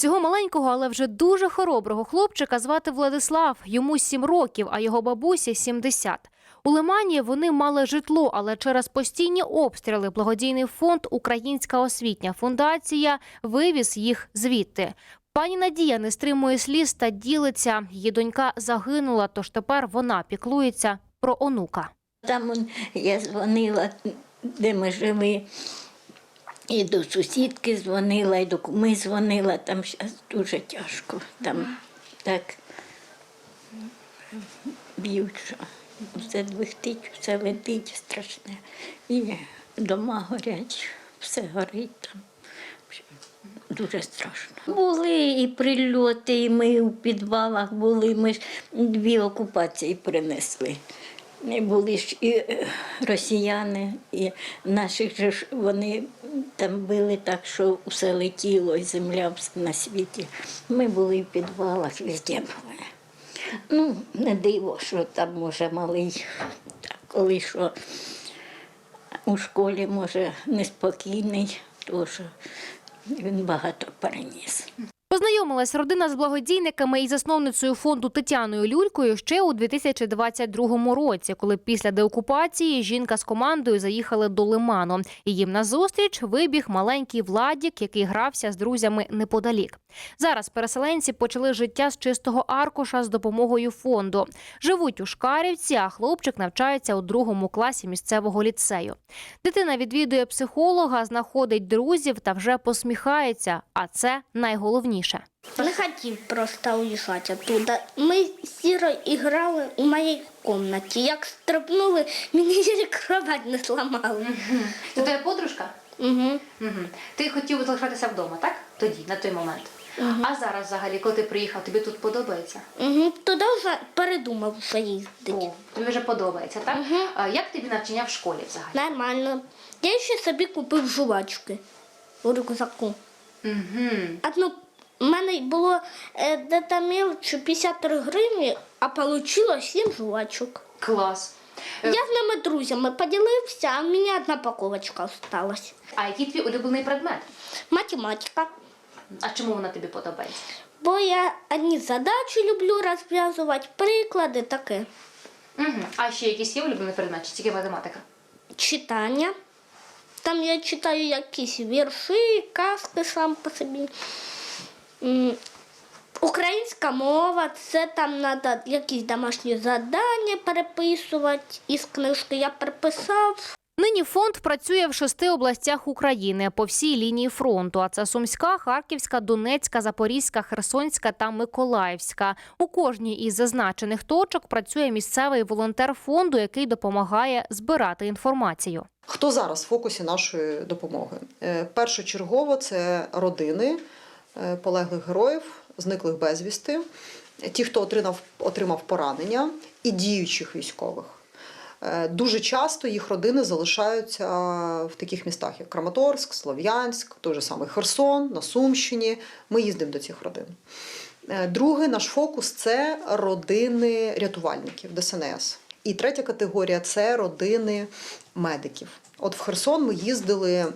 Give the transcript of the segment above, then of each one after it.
Цього маленького, але вже дуже хороброго хлопчика звати Владислав. Йому 7 років, а його бабусі 70. У Лимані вони мали житло, але через постійні обстріли благодійний фонд Українська освітня фундація вивіз їх звідти. Пані Надія не стримує сліз та ділиться. Її донька загинула, тож тепер вона піклується про онука. Там я дзвонила, де ми жили, і до сусідки дзвонила, і до куми дзвонила. Там зараз дуже тяжко. Там так б'ють, що все двихтить, все летить страшне. І дома горять, все горить там. Дуже страшно. Були і прильоти, і ми у підвалах були. Ми ж дві окупації принесли. Були ж і е, росіяни, і наших ж вони там били так, що все летіло, і земля на світі. Ми були в підвалах, везде були. Ну, не диво, що там може малий, коли що у школі може неспокійний, тому що він багато переніс. Познайомилась родина з благодійниками і засновницею фонду Тетяною Люлькою ще у 2022 році, коли після деокупації жінка з командою заїхали до Лиману. І їм назустріч вибіг маленький Владік, який грався з друзями неподалік. Зараз переселенці почали життя з чистого аркуша з допомогою фонду. Живуть у Шкарівці, а хлопчик навчається у другому класі місцевого ліцею. Дитина відвідує психолога, знаходить друзів та вже посміхається. А це найголовніше. Не хотів просто уїжджати оттуда. Ми з Сірою грали у моїй кімнаті. Як стрибнули, мені її кровать не зламали. Це твоя подружка? Угу. Угу. Ти хотів залишатися вдома, так? Тоді, на той момент. А зараз, взагалі, коли ти приїхав, тобі тут подобається? Угу. Туди вже передумав вже їздити. О, тобі вже подобається, так? А як тобі навчання в школі взагалі? Нормально. Я ще собі купив жувачки у рюкзаку. Угу. Одну в мене було е, де там мілочі 53 гривні, а вийшло 7 жувачок. Клас. Я з ними друзями поділився, а в мене одна паковочка осталась. А який твій улюблений предмет? Математика. А чому вона тобі подобається? Бо я одні задачі люблю розв'язувати, приклади таке. Угу. А ще якийсь є улюблений предмет, чи тільки математика? Читання. Там я читаю якісь вірші, казки сам по собі. Українська мова, це там треба якісь домашні завдання переписувати із книжки. Я переписав. Нині фонд працює в шести областях України по всій лінії фронту. А це Сумська, Харківська, Донецька, Запорізька, Херсонська та Миколаївська. У кожній із зазначених точок працює місцевий волонтер фонду, який допомагає збирати інформацію. Хто зараз в фокусі нашої допомоги? Е, Першочергово це родини полеглих героїв, зниклих безвісти, ті, хто отримав, отримав поранення, і діючих військових. Е, Дуже часто їх родини залишаються в таких містах, як Краматорськ, Слов'янськ, той же самий Херсон, на Сумщині. Ми їздимо до цих родин. Е, Другий наш фокус це родини рятувальників ДСНС. І третя категорія це родини медиків. От в Херсон ми їздили,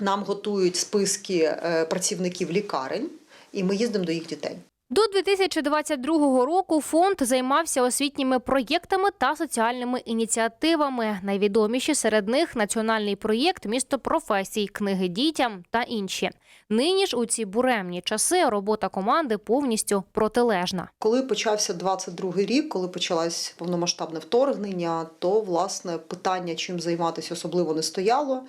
нам готують списки е, працівників лікарень, і ми їздимо до їх дітей. До 2022 року фонд займався освітніми проєктами та соціальними ініціативами. Найвідоміші серед них національний проєкт Місто професій, книги дітям та інші. Нині ж у ці буремні часи робота команди повністю протилежна. Коли почався 22-й рік, коли почалось повномасштабне вторгнення, то власне питання, чим займатися, особливо не стояло.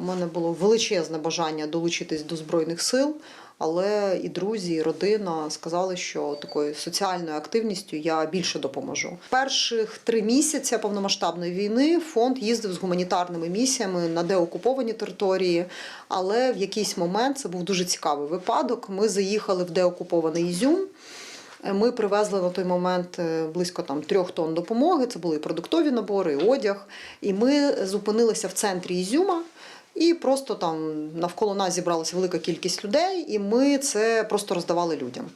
У мене було величезне бажання долучитись до збройних сил, але і друзі, і родина сказали, що такою соціальною активністю я більше допоможу. Перших три місяці повномасштабної війни фонд їздив з гуманітарними місіями на деокуповані території. Але в якийсь момент це був дуже цікавий випадок. Ми заїхали в деокупований Ізюм. Ми привезли на той момент е, близько там трьох тонн допомоги. Це були і продуктові набори, і одяг. І ми зупинилися в центрі Ізюма. І просто там навколо нас зібралася велика кількість людей, і ми це просто роздавали людям.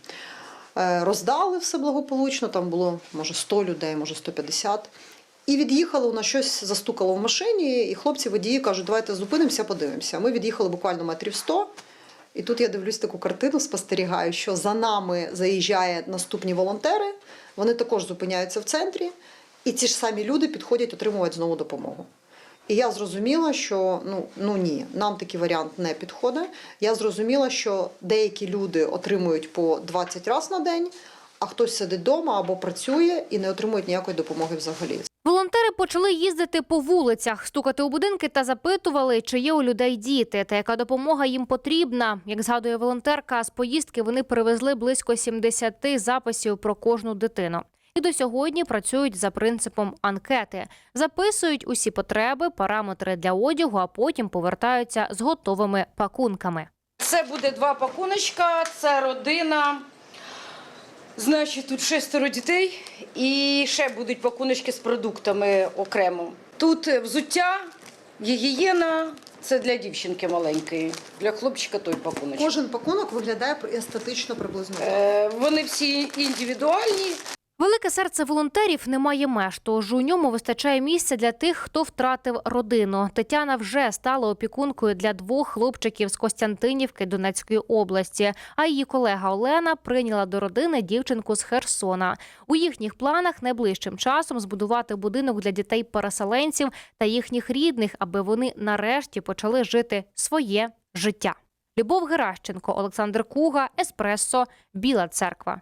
Е, Роздали все благополучно, там було може 100 людей, може 150. І від'їхали, у нас щось застукало в машині, і хлопці водії кажуть, давайте зупинимося, подивимося. Ми від'їхали буквально метрів 100, І тут я дивлюсь таку картину, спостерігаю, що за нами заїжджають наступні волонтери, вони також зупиняються в центрі, і ці ж самі люди підходять отримувати знову допомогу. І я зрозуміла, що ну, ну ні, нам такий варіант не підходить. Я зрозуміла, що деякі люди отримують по 20 разів на день, а хтось сидить вдома або працює і не отримують ніякої допомоги взагалі. Волонтери почали їздити по вулицях, стукати у будинки та запитували, чи є у людей діти та яка допомога їм потрібна. Як згадує волонтерка, з поїздки вони привезли близько 70 записів про кожну дитину. І до сьогодні працюють за принципом анкети, записують усі потреби, параметри для одягу, а потім повертаються з готовими пакунками. Це буде два пакуночка, це родина. Значить, тут шестеро дітей і ще будуть пакуночки з продуктами окремо. Тут взуття, гігієна, це для дівчинки маленької, для хлопчика той пакуночок. Кожен пакунок виглядає естетично приблизно. Е, Вони всі індивідуальні. Велике серце волонтерів не має меж, тож у ньому вистачає місця для тих, хто втратив родину. Тетяна вже стала опікункою для двох хлопчиків з Костянтинівки Донецької області. А її колега Олена прийняла до родини дівчинку з Херсона. У їхніх планах найближчим часом збудувати будинок для дітей-переселенців та їхніх рідних, аби вони нарешті почали жити своє життя. Любов Геращенко, Олександр Куга, Еспресо, Біла Церква.